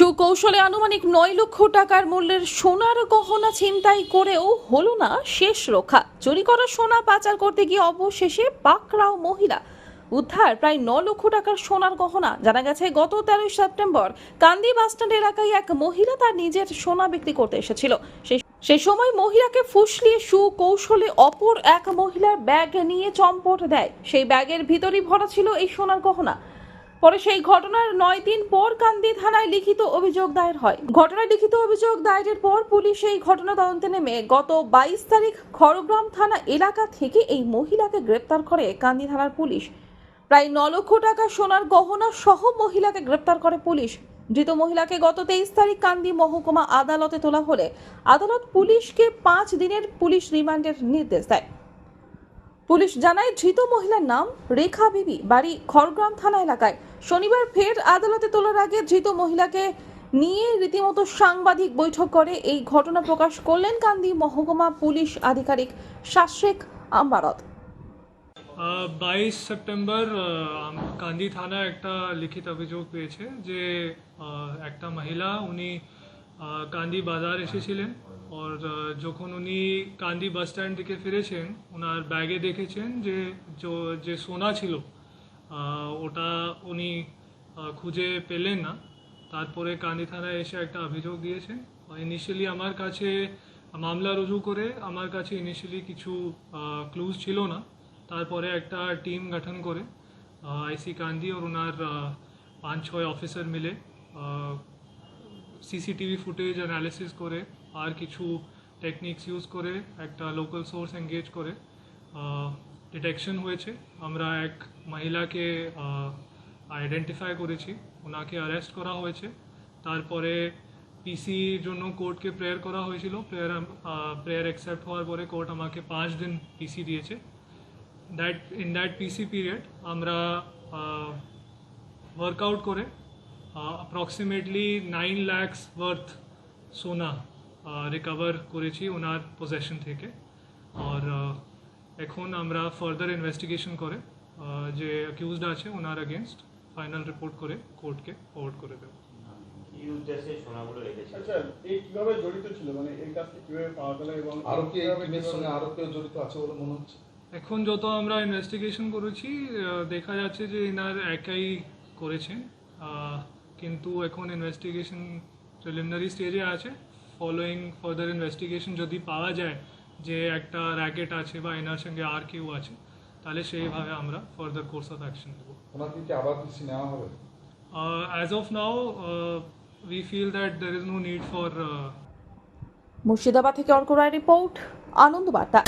সুকৌশলে আনুমানিক নয় লক্ষ টাকার মূল্যের সোনার গহনা ছিনতাই করেও হলো না শেষ রক্ষা। চুরি করা সোনা পাচার করতে গিয়ে অবশেষে পাকড়াও মহিলা। উদ্ধার প্রায় ন লক্ষ টাকার সোনার গহনা। জানা গেছে, গত তেরোই সেপ্টেম্বর কান্দি বাসস্ট্যান্ড এলাকায় এক মহিলা তার নিজের সোনা বিক্রি করতে এসেছিল। সে সময় মহিলাকে ফুসলিয়ে সুকৌশলে অপর এক মহিলার ব্যাগ নিয়ে চম্পট দেয়। সেই ব্যাগের ভিতরই ভরা ছিল এই সোনার গহনা। পরে সেই ঘটনার নয় দিন পর কান্দি থানায় লিখিত অভিযোগ দায়ের হয়। ঘটনায় লিখিত অভিযোগ দায়েরের পর পুলিশ এই ঘটনা তদন্তে নেমে গত বাইশ তারিখ খড়গ্রাম থানা এলাকা থেকে এই মহিলাকে গ্রেপ্তার করে কান্দি থানার পুলিশ। প্রায় ন লক্ষ টাকা সোনার গহনা সহ মহিলাকে গ্রেপ্তার করে পুলিশ। ধৃত মহিলাকে গত তেইশ তারিখ কান্দি মহকুমা আদালতে তোলা হলে আদালত পুলিশকে পাঁচ দিনের পুলিশ রিমান্ডের নির্দেশ দেয়। পুলিশ জানায়, ধৃত মহিলার নাম রেখা বিবি, বাড়ি খড়গ্রাম থানা এলাকায়। শনিবার ফের আদালতে তোলার আগে ধৃত মহিলাকে নিয়ে রীতিমতো সাংবাদিক বৈঠক করে এই ঘটনা প্রকাশ করলেন কান্দি মহকুমা পুলিশ আধিকারিক শাসেক আম্বারত বাইশ সেপ্টেম্বর কান্দি থানা একটা লিখিত অভিযোগ পেয়েছে যে একটা মহিলা, উনি কান্দি বাজার এসেছিলেন আর যখন উনি কান্দি বাস স্ট্যান্ড থেকে ফিরেছেন, ওনার ব্যাগে দেখেছেন যে যে সোনা ছিল ওটা উনি খুঁজে পেলেন না। তারপরে কান্দি থানায় এসে একটা অভিযোগ দিয়েছেন। ইনিশিয়ালি আমার কাছে মামলা রুজু করে আমার কাছে ইনিশিয়ালি কিছু ক্লুজ ছিল না। তারপরে একটা টিম গঠন করে আইসি কান্দি আর ওনার পাঁচ, ছয় অফিসার মিলে সিসিটিভি ফুটেজ অ্যানালিসিস করে আর কিছু টেকনিক্স ইউজ করে, একটা লোকাল সোর্স এঙ্গেজ করে। ডিটেকশন হয়েছে। আমরা এক মহিলাকে আইডেন্টিফাই করেছি। ওনাকে অ্যারেস্ট করা হয়েছে। তারপরে পিসির জন্য কোর্টকে প্রেয়ার করা হয়েছিল। প্রেয়ার প্রেয়ার অ্যাকসেপ্ট হওয়ার পরে কোর্ট আমাকে পাঁচ দিন পিসি দিয়েছে। That in that PC period আমরা ওয়ার্কআউট করে অ্যাপ্রক্সিমেটলি নাইন ল্যাক্স ওয়ার্থ সোনা রিকভার করেছি ওনার পজেশন থেকে। আর এখন আমরা ফার্দার ইনভেস্টিগেশন করে যে অ্যাকিউজড আছে ওনার এগেনস্ট ফাইনাল রিপোর্ট করে কোর্টকে ফরওয়ার্ড করে দেবো। কি উদ্দেশ্যে সোনাগুলো রেখেছিল? আচ্ছা এই কীভাবে জড়িত ছিল? মানে এই কাজটি কীভাবে পাওয়া গেল এবং আরও কি এই কিভাবে- সঙ্গে আরও কেউ জড়িত আছে বলে মনে হচ্ছে? এখন যত আমরা ইনভেস্টিগেশন করেছি দেখা যাচ্ছে যে ইনার একাই করেছেন। কিন্তু এখন ইনভেস্টিগেশন প্রিলিমিনারি স্টেজে আছে। ফলোয়িং ফার্দার ইনভেস্টিগেশন যদি পাওয়া যায় যে একটা র্যাকেট আছে বা এনার সঙ্গে আর কেউ আছে তাহলে সেইভাবে আমরা ফার্দার কোর্স অফ অ্যাকশন নেব। আবার পিসি নেওয়া হবে? As of now we feel that there is no need for Murshidabad থেকে অর্ক রায় রিপোর্ট আনন্দ বার্তা